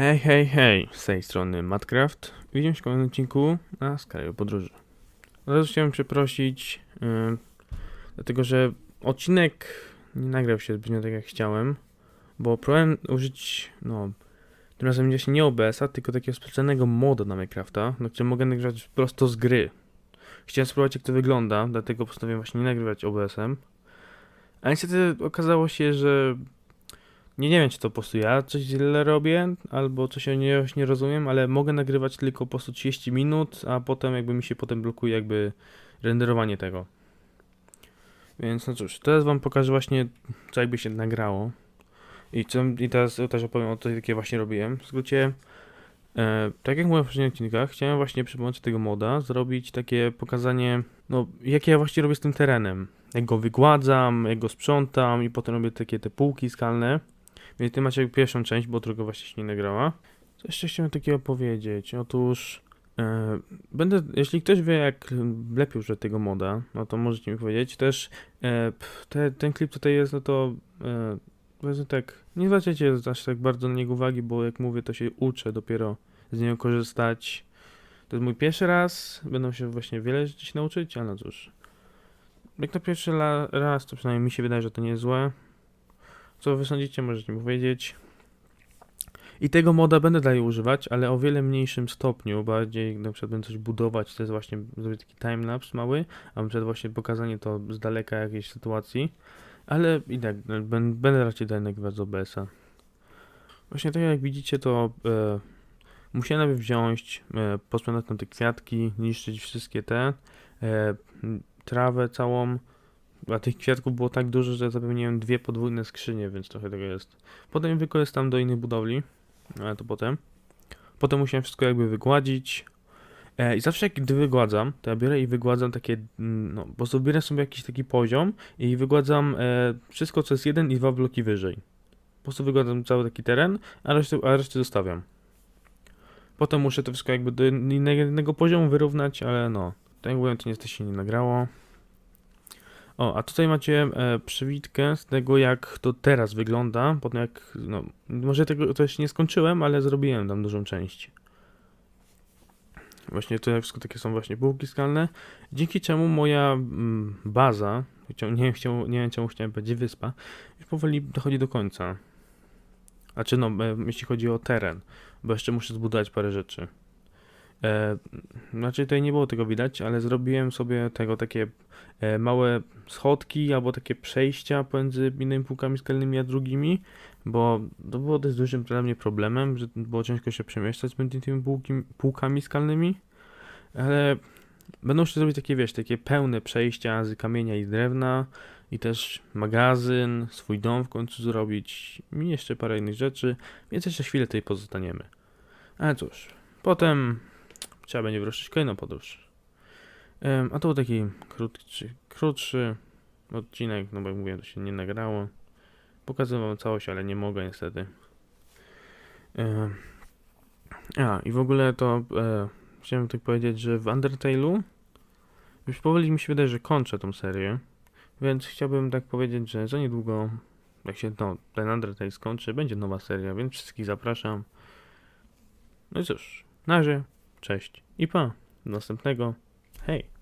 Hej, hej, hej, z tej strony Matcraft. Widzimy się w kolejnym odcinku na skraju podróży. Od razu chciałem przeprosić, yy, dlatego że odcinek nie nagrał się zbytnio tak jak chciałem, bo próbowałem użyć, no, tym razem właśnie nie OBS-a, tylko takiego specjalnego moda na Minecrafta, na którym mogę nagrywać prosto z gry. Chciałem spróbować jak to wygląda, dlatego postanowiłem właśnie nie nagrywać OBS-em. A niestety okazało się, że nie, nie wiem, czy to po prostu ja coś źle robię, albo coś ja nie, nie rozumiem, ale mogę nagrywać tylko po prostu 30 minut, a potem jakby mi się potem blokuje jakby renderowanie tego. Więc no cóż, teraz wam pokażę właśnie, co jakby się nagrało. I, co, i teraz też opowiem o tym, jakie właśnie robiłem. W skrócie, e, tak jak mówiłem w poprzednich odcinkach, chciałem właśnie przy pomocy tego moda zrobić takie pokazanie, no, jakie ja właśnie robię z tym terenem. Jak go wygładzam, jak go sprzątam i potem robię takie te półki skalne. Więc ty macie pierwszą część, bo druga właśnie się nie nagrała. Co jeszcze chciałem takiego powiedzieć? Otóż e, będę, jeśli ktoś wie jak lepiej użyć tego moda, no to możecie mi powiedzieć. Też e, te, ten klip tutaj jest, no to e, powiedzmy tak, nie zwracajcie aż tak bardzo na niego uwagi, bo jak mówię, to się uczę dopiero z niego korzystać. To jest mój pierwszy raz, będę się właśnie wiele rzeczy nauczyć, ale no cóż. Jak na pierwszy raz, to przynajmniej mi się wydaje, że to nie jest złe. Co wy sądzicie, możecie mi powiedzieć. I tego moda będę dalej używać, ale o wiele mniejszym stopniu. Bardziej na przykład będę coś budować, to jest właśnie zrobić taki timelapse mały, a na przykład właśnie pokazanie to z daleka jakiejś sytuacji. Ale i tak, no, będę raczej dalej nagrywać z OBS-a. Właśnie tak jak widzicie, to e, musiałem wziąć, e, posprzątać tam te kwiatki, niszczyć wszystkie te, e, trawę całą, a tych kwiatków było tak dużo, że zapewniłem dwie podwójne skrzynie, więc trochę tego jest. Potem wykorzystam do innych budowli, ale to potem. Potem musiałem wszystko jakby wygładzić. E, I zawsze gdy wygładzam, to ja biorę i wygładzam takie, mm, no, po prostu biorę sobie jakiś taki poziom i wygładzam e, wszystko, co jest jeden i dwa bloki wyżej. Po prostu wygładzam cały taki teren, a resztę, a resztę zostawiam. Potem muszę to wszystko jakby do innego, poziomu wyrównać, ale no, tak mówiłem, to niestety się nie nagrało. O, a tutaj macie e, przewidkę z tego, jak to teraz wygląda. Potem jak, no, może tego jeszcze nie skończyłem, ale zrobiłem tam dużą część. Właśnie to wszystko takie są właśnie półki skalne, dzięki czemu moja mm, baza, nie wiem, nie wiem czemu chciałem powiedzieć wyspa, już powoli dochodzi do końca. A czy no, e, jeśli chodzi o teren, bo jeszcze muszę zbudować parę rzeczy. E, znaczy tutaj nie było tego widać, ale zrobiłem sobie tego takie e, małe schodki albo takie przejścia pomiędzy innymi półkami skalnymi a drugimi, bo to było dość dużym dla mnie problemem, że było ciężko się przemieszczać między tymi półki, półkami skalnymi, ale będą się zrobić takie, wiesz, takie pełne przejścia z kamienia i drewna i też magazyn, swój dom w końcu zrobić i jeszcze parę innych rzeczy, więc jeszcze chwilę tutaj pozostaniemy. Ale cóż, potem trzeba będzie wyruszyć kolejną podróż. A to był taki krótszy, krótszy odcinek, no bo jak mówiłem, to się nie nagrało. Pokazuję wam całość, ale nie mogę niestety. A, i w ogóle to e, chciałem tak powiedzieć, że w Undertale'u już powoli mi się wydaje, że kończę tą serię, więc chciałbym tak powiedzieć, że za niedługo, jak się no, ten Undertale skończy, będzie nowa seria, więc wszystkich zapraszam. No i cóż, na razie, cześć i pa, do następnego, hej!